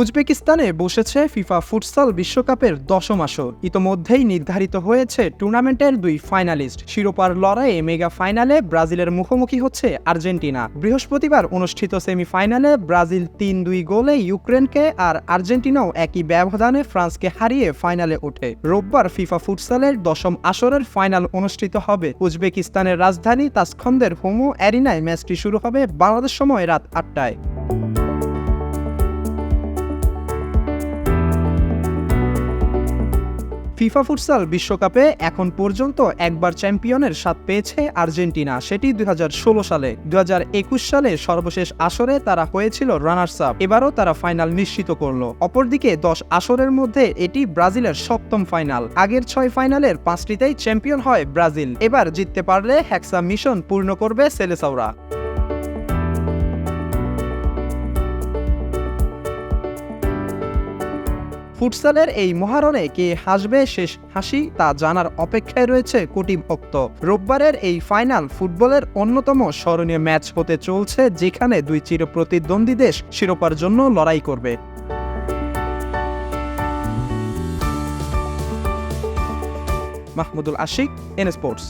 উজবেকিস্তানে বসেছে FIFA futsal বিশ্বকাপের দশম আসর। ইতোমধ্যেই নির্ধারিত হয়েছে টুর্নামেন্টের দুই ফাইনালিস্ট। শিরোপার লড়াইয়ে মেগা ফাইনালে ব্রাজিলের মুখোমুখি হচ্ছে আর্জেন্টিনা। বৃহস্পতিবার অনুষ্ঠিত সেমিফাইনালে ব্রাজিল তিন দুই গোলে ইউক্রেনকে আর আর্জেন্টিনাও একই ব্যবধানে ফ্রান্সকে হারিয়ে ফাইনালে ওঠে। রোববার ফিফা ফুটসালের দশম আসরের ফাইনাল অনুষ্ঠিত হবে। উজবেকিস্তানের রাজধানী তাসখন্দের হোমো অ্যারিনায় ম্যাচটি শুরু হবে বাংলাদেশ সময় রাত আটটায়। ফিফা ফুটসাল বিশ্বকাপে এখন পর্যন্ত একবার চ্যাম্পিয়নের স্বাদ পেয়েছে আর্জেন্টিনা, সেটি দুই হাজার ষোলো সালে। দু হাজার একুশ সালে সর্বশেষ আসরে তারা হয়েছিল রানার্স আপ। এবারও তারা ফাইনাল নিশ্চিত করল। অপরদিকে দশ আসরের মধ্যে এটি ব্রাজিলের সপ্তম ফাইনাল। আগের ছয় ফাইনালের পাঁচটিতেই চ্যাম্পিয়ন হয় ব্রাজিল। এবার জিততে পারলে হ্যাক্সা মিশন পূর্ণ করবে সেলেসাওরা। ফুটসালের এই মহারণে কে হাসবে শেষ হাসি তা জানার অপেক্ষায় রয়েছে কোটি ভক্ত রোববারের এই ফাইনাল ফুটবলের অন্যতম স্মরণীয় ম্যাচ হতে চলছে যেখানে দুই চিরপ্রতিদ্বন্দ্বী দেশ শিরোপার জন্য লড়াই করবে। Mahmudul Ashik N sports.